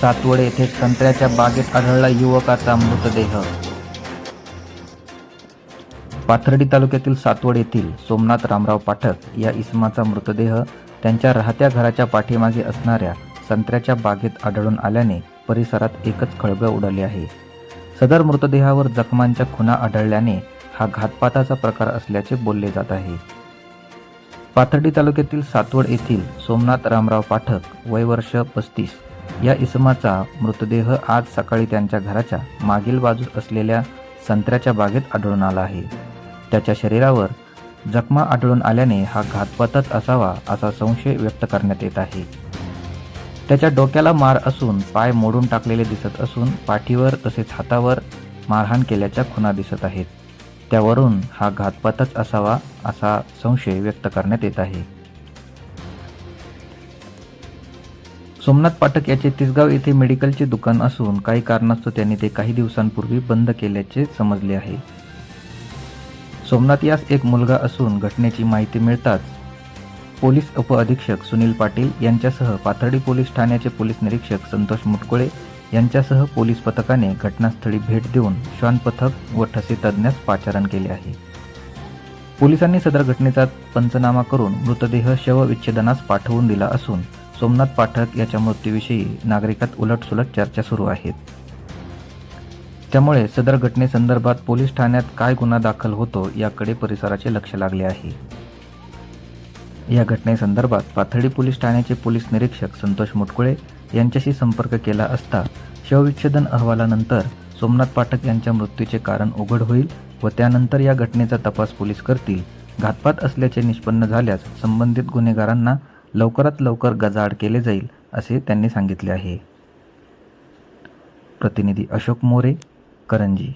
सातवड येथे संत्र्याच्या बागेत आढळला युवकाचा मृतदेह. पाथर्डी तालुक्यातील सातवड येथील सोमनाथ रामराव पाठक या इसमाचा मृतदेह त्यांच्या राहत्या घराच्या पाठीमागे असणाऱ्या संत्र्याच्या बागेत आढळून आल्याने परिसरात एकच खळबळ उडाली आहे. सदर मृतदेहावर जखमांच्या खुणा आढळल्याने हा घातपाताचा प्रकार असल्याचे बोलले जात आहे. पाथर्डी तालुक्यातील सातवड येथील सोमनाथ रामराव पाठक वय वर्ष पस्तीस. या इसमाचा मृतदेह आज सकाळी त्यांच्या घराच्या मागील बाजूस असलेल्या संत्र्याच्या बागेत आढळून आला आहे. त्याच्या शरीरावर जखमा आढळून आल्याने हा घातपातच असावा असा संशय व्यक्त करण्यात येत आहे. त्याच्या डोक्याला मार असून पाय मोडून टाकलेले दिसत असून पाठीवर तसेच हातावर मारहाण केल्याच्या खुणा दिसत आहेत. त्यावरून हा घातपातच असावा असा संशय व्यक्त करण्यात येत आहे. सोमनाथ पाठक याचे तिसगाव येथे मेडिकलचे दुकान असून काही कारणास्तव त्यांनी ते काही दिवसांपूर्वी बंद केल्याचे समजले आहे. सोमनाथ यास एक मुलगा असून घटनेची माहिती मिळताच पोलीस उपअधीक्षक सुनील पाटील यांच्यासह पाथर्डी पोलीस ठाण्याचे पोलीस निरीक्षक संतोष मुटकुळे यांच्यासह पोलीस पथकाने घटनास्थळी भेट देऊन श्वान पथक व ठसे तज्ज्ञास पाचारण केले आहे. पोलिसांनी सदर घटनेचा पंचनामा करून मृतदेह शवविच्छेदनास पाठवून दिला असून सोमनाथ पाठक याच्या मृत्यूविषयी नागरिकात उलटसुलट चर्चा सुरू आहेत. त्यामुळे सदर घटनेसंदर्भात पोलीस ठाण्यात काय गुन्हा दाखल होतो याकडे परिसराचे लक्ष लागले आहे. या घटनेसंदर्भात पाथर्डी पोलीस ठाण्याचे पोलीस निरीक्षक संतोष मुटकुळे यांच्याशी संपर्क केला असता शवविच्छेदन अहवालानंतर सोमनाथ पाठक यांच्या मृत्यूचे कारण उघड होईल व त्यानंतर या घटनेचा तपास पोलीस करतील घातपात असल्याचे निष्पन्न झाल्यास संबंधित गुन्हेगारांना लवकरात लवकर गजाआड केले जाईल असे त्यांनी सांगितले आहे. प्रतिनिधी अशोक मोरे करंजी.